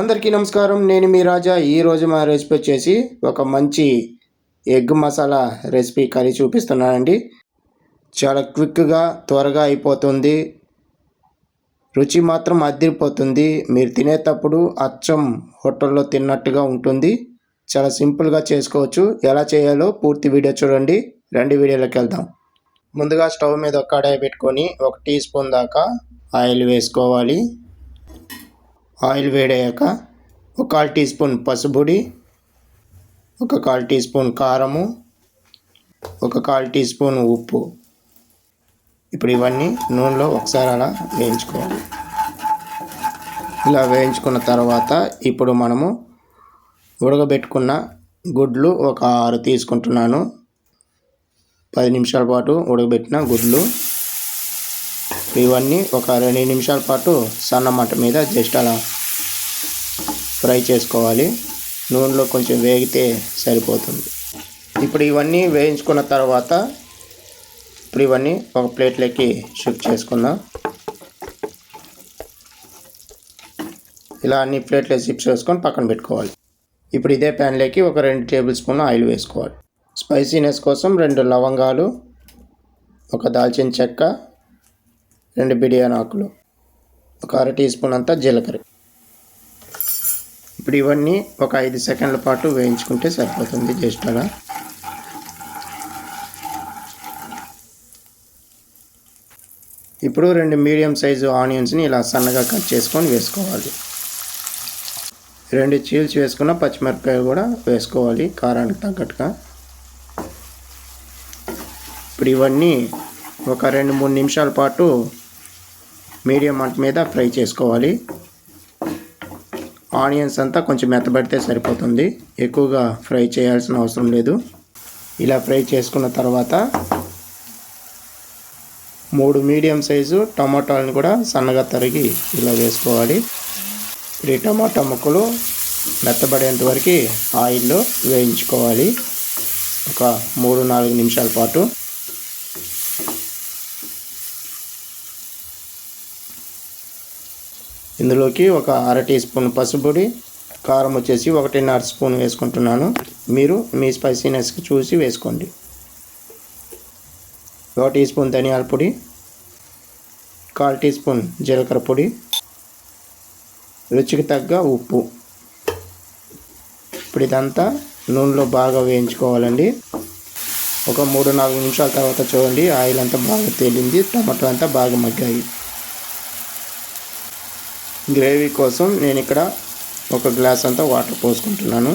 అందరికీ నమస్కారం. నేను మీ రాజా. ఈరోజు మా రెసిపీ వచ్చేసి ఒక మంచి ఎగ్ మసాలా రెసిపీ కర్రీ చూపిస్తున్నానండి. చాలా క్విక్గా త్వరగా అయిపోతుంది. రుచి మాత్రం అదిరిపోతుంది. మీరు తినేటప్పుడు అచ్చం హోటల్లో తిన్నట్టుగా ఉంటుంది. చాలా సింపుల్గా చేసుకోవచ్చు. ఎలా చేయాలో పూర్తి వీడియో చూడండి. రెండు వీడియోలోకి వెళ్దాం. ముందుగా స్టవ్ మీద ఒక కడాయి పెట్టుకొని ఒక టీ స్పూన్ దాకా ఆయిల్ వేసుకోవాలి. ఆయిల్ వేడయ్యాక ఒక కాల్ టీ స్పూన్ పసుపుడి ఒక కాల్ టీ స్పూన్ కారము ఒక కాల్ టీ స్పూన్ ఉప్పు. ఇప్పుడు ఇవన్నీ నూనెలో ఒకసారి అలా వేయించుకోవాలి. ఇలా వేయించుకున్న తర్వాత ఇప్పుడు మనము ఉడకబెట్టుకున్న గుడ్లు ఒక ఆరు తీసుకుంటున్నాను. పది నిమిషాల పాటు ఉడకబెట్టిన గుడ్లు. ఇవన్నీ ఒక రెండు నిమిషాల పాటు సన్న మంట మీద జస్ట్ అలా ఫ్రై చేసుకోవాలి. నూనెలో కొంచెం వేగితే సరిపోతుంది. ఇప్పుడు ఇవన్నీ వేయించుకున్న తర్వాత ఇప్పుడు ఇవన్నీ ఒక ప్లేట్లోకి షిఫ్ట్ చేసుకుందాం. ఇలా అన్ని ప్లేట్లో షిఫ్ట్ చేసుకొని పక్కన పెట్టుకోవాలి. ఇప్పుడు ఇదే ప్యాన్లోకి ఒక రెండు టేబుల్ స్పూన్ ఆయిల్ వేసుకోవాలి. స్పైసీనెస్ కోసం రెండు లవంగాలు ఒక దాల్చిన చెక్క రెండు బిర్యానీ ఆకులు ఒక అర టీ స్పూన్ అంతా జీలకర్ర. ఇప్పుడు ఇవన్నీ ఒక ఐదు సెకండ్ల పాటు వేయించుకుంటే సరిపోతుంది జస్ట్ అలా ఇప్పుడు రెండు మీడియం సైజు ఆనియన్స్ని ఇలా సన్నగా కట్ చేసుకొని వేసుకోవాలి. రెండు చీల్చి వేసుకున్న పచ్చిమిరపకాయలు కూడా వేసుకోవాలి కారానికి తగ్గట్టుగా. ఇప్పుడు ఇవన్నీ ఒక రెండు మూడు నిమిషాల పాటు మీడియం మంట మీద ఫ్రై చేసుకోవాలి. ఆనియన్స్ అంతా కొంచెం మెత్తబడితే సరిపోతుంది. ఎక్కువగా ఫ్రై చేయాల్సిన అవసరం లేదు. ఇలా ఫ్రై చేసుకున్న తర్వాత మూడు మీడియం సైజు టమాటాలను కూడా సన్నగా తరిగి ఇలా వేసుకోవాలి. ఈ టమాటా ముక్కలు మెత్తబడేంత వరకు ఆయిల్లో వేయించుకోవాలి. ఒక మూడు నాలుగు నిమిషాల పాటు. ఇందులోకి ఒక అర టీ స్పూన్ పసుపొడి కారం వచ్చేసి ఒకటిన్నర స్పూన్ వేసుకుంటున్నాను. మీరు మీ స్పైసీనెస్కి చూసి వేసుకోండి. ఒక టీ స్పూన్ ధనియాల పొడి కాల్ టీ స్పూన్ జీలకర్ర పొడి రుచికి తగ్గ ఉప్పు. ఇప్పుడు ఇదంతా నూనెలో బాగా వేయించుకోవాలండి. ఒక మూడు నాలుగు నిమిషాల తర్వాత చూడండి ఆయిల్ అంతా బాగా తేలింది టమాటో అంతా బాగా మగ్గాయి. గ్రేవీ కోసం నేను ఇక్కడ ఒక గ్లాస్ అంతా వాటర్ పోసుకుంటున్నాను.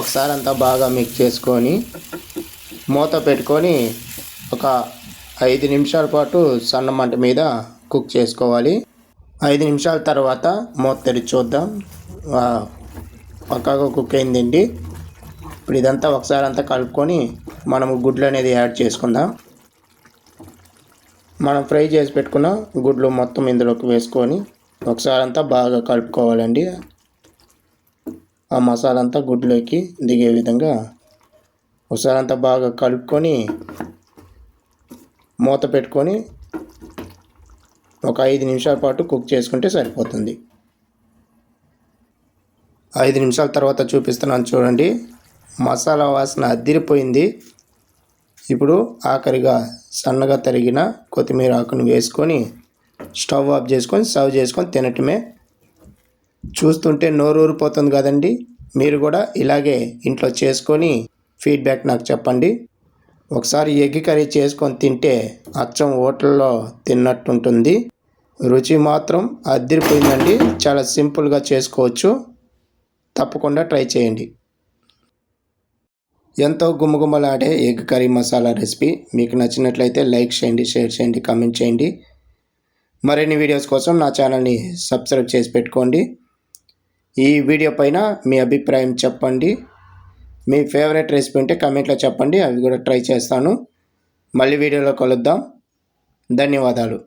ఒకసారి అంతా బాగా మిక్స్ చేసుకొని మూత పెట్టుకొని ఒక ఐదు నిమిషాల పాటు సన్న మంట మీద కుక్ చేసుకోవాలి. ఐదు నిమిషాల తర్వాత మూత తెరిచి చూద్దాం. పక్కాగా కుక్ అయిందండి ఇప్పుడు ఇదంతా ఒకసారి అంతా కలుపుకొని మనము గుడ్లు అనేది యాడ్ చేసుకుందాం. మనం ఫ్రై చేసి పెట్టుకున్న గుడ్లు మొత్తం ఇందులోకి వేసుకొని ఒకసారి అంతా బాగా కలుపుకోవాలండి. ఆ మసాలా అంతా గుడ్లోకి దిగే విధంగా ఒకసారి అంతా బాగా కలుపుకొని మూత పెట్టుకొని ఒక ఐదు నిమిషాల పాటు కుక్ చేసుకుంటే సరిపోతుంది. ఐదు నిమిషాల తర్వాత చూపిస్తున్నాను చూడండి. మసాలా వాసన అద్దిరిపోయింది ఇప్పుడు ఆఖరిగా సన్నగా తరిగిన కొత్తిమీర ఆకును వేసుకొని స్టవ్ ఆఫ్ చేసుకొని సర్వ్ చేసుకొని తినటమే. చూస్తుంటే నోరు ఊరిపోతుంది కదండి. మీరు కూడా ఇలాగే ఇంట్లో చేసుకొని ఫీడ్బ్యాక్ నాకు చెప్పండి. ఒకసారి ఎగ్ కర్రీ చేసుకొని తింటే అచ్చం హోటల్లో తిన్నట్టుంటుంది. రుచి మాత్రం అద్దరిపోయిందండి. చాలా సింపుల్గా చేసుకోవచ్చు. తప్పకుండా ట్రై చేయండి. ఎంతో గుమ్మగుమ్మలాడే ఎగ్ కర్రీ మసాలా రెసిపీ. మీకు నచ్చినట్లయితే లైక్ చేయండి షేర్ చేయండి కామెంట్ చేయండి. మరిన్ని వీడియోస్ కోసం నా ఛానల్ని సబ్స్క్రైబ్ చేసి పెట్టుకోండి. ఈ వీడియో పైన మీ అభిప్రాయం చెప్పండి. మీ ఫేవరెట్ రెసిపీ ఉంటే కమెంట్లో చెప్పండి. అవి కూడా ట్రై చేస్తాను. మళ్ళీ వీడియోలో కలుద్దాం. ధన్యవాదాలు.